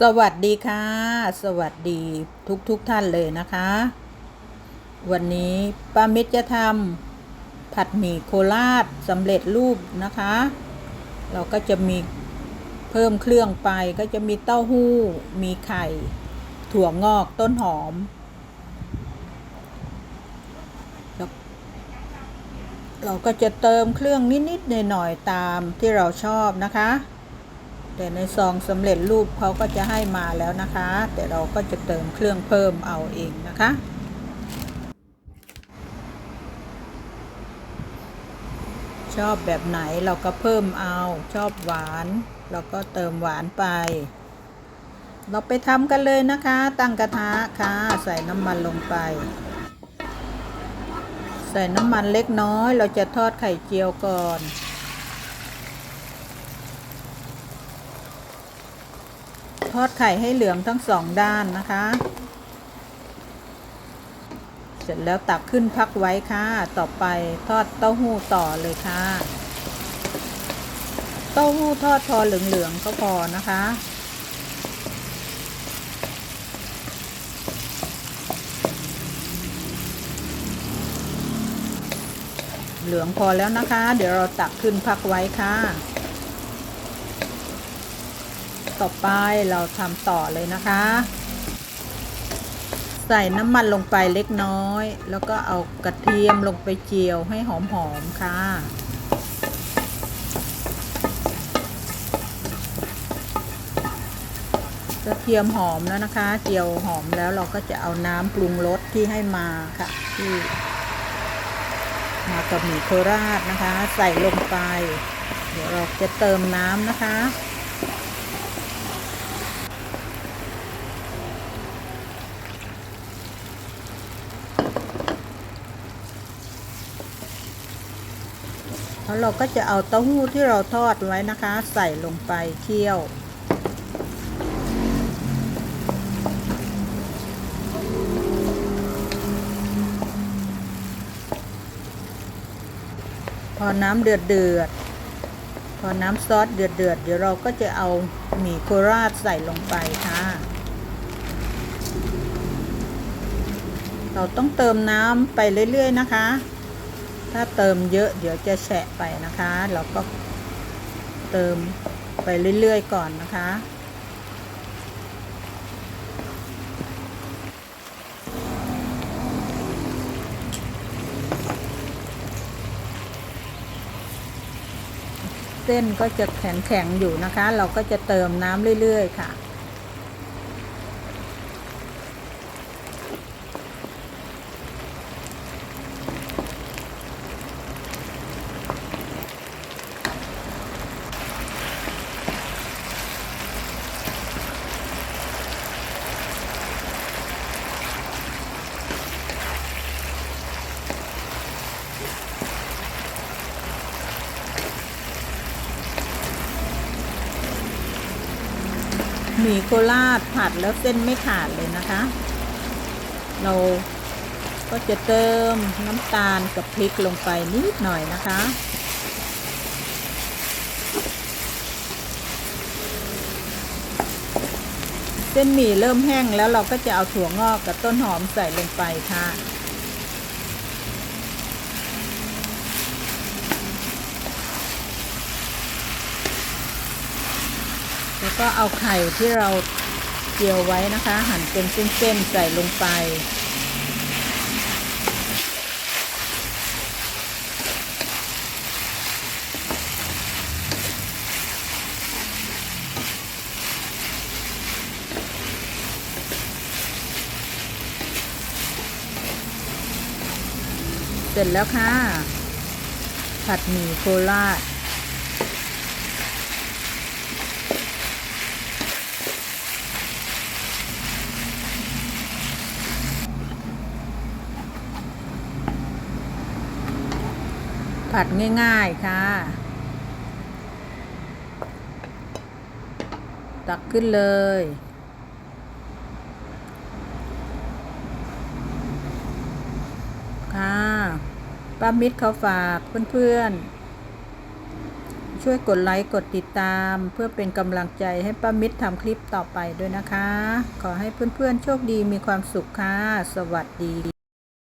สวัสดีค่ะ สวัสดีทุกทุกท่านเลยนะคะ วันนี้ป้ามิตรจะทำผัดหมี่โคราชสำเร็จรูปนะคะ เราก็จะมีเพิ่มเครื่องไปก็จะมีเต้าหู้ มีไข่ ถั่วงอกต้นหอม เราก็จะเติมเครื่องนิดๆหน่อยๆตามที่เราชอบนะคะ แต่ในซองสำเร็จรูปเขาก็จะให้มาแล้วนะคะ แต่เราก็จะเติมเครื่องเพิ่มเอาเองนะคะ ชอบแบบไหนเราก็เพิ่มเอา ชอบหวาน เราก็เติมหวานไป เราไปทำกันเลยนะคะ ตั้งกระทะค่ะ ใส่น้ำมันลงไป ใส่น้ำมันเล็กน้อย เราจะทอดไข่เจียวก่อน ทอดไข่ให้เหลืองทั้งสองด้านนะคะ เสร็จแล้วตักขึ้นพักไว้ค่ะ ต่อไปทอดเต้าหู้ต่อเลยค่ะ เต้าหู้ทอดพอเหลืองๆก็พอนะคะเหลืองพอแล้วนะคะ เดี๋ยวเราตักขึ้นพักไว้ค่ะ ต่อไปเราทำต่อเลยนะคะ ใส่น้ำมันลงไปเล็กน้อย แล้วก็เอากระเทียมลงไปเจียวให้หอมๆค่ะกระเทียมหอมแล้วนะคะ เจียวหอมแล้วเราก็จะเอาน้ำปรุงรสที่ให้มาค่ะ ที่มากับหมี่โคราชนะคะ ใส่ลงไป เดี๋ยวเราจะเติมน้ำนะคะ แล้วเราก็จะเอาเต้าหู้ที่เราทอดไว้นะคะ ใส่ลงไปเคี่ยว พอน้ำเดือดเดือด พอน้ำซอสเดือดเดือดเดี๋ยวเราก็จะเอาหมี่โคราชใส่ลงไปค่ะ เราต้องเติมน้ำไปเรื่อยๆนะคะ ถ้าเติมเยอะเดี๋ยวจะแฉะไปนะคะ เราก็เติมไปเรื่อยๆก่อนนะคะ เส้นก็จะแข็งๆอยู่นะคะ เราก็จะเติมน้ำเรื่อยๆค่ะ หมี่โคราชผัดแล้วเส้นไม่ขาดเลยนะคะ เราก็จะเติมน้ำตาลกับพริกลงไปนิดหน่อยนะคะ เส้นหมี่เริ่มแห้งแล้วเราก็จะเอาถั่วงอกกับต้นหอมใส่ลงไปค่ะ แล้วก็เอาไข่ที่เราเจียวไว้นะคะ หั่นเป็นเส้นๆใส่ลงไป เสร็จแล้วค่ะ ผัดหมี่โคราช ผัดง่ายๆค่ะ ตักขึ้นเลย ค่ะป้ามิตรเขาฝากเพื่อนๆ ช่วยกดไลค์กดติดตาม เพื่อเป็นกำลังใจให้ป้ามิตรทำคลิปต่อไปด้วยนะคะ ขอให้เพื่อนๆ โชคดีมีความสุขค่ะ สวัสดี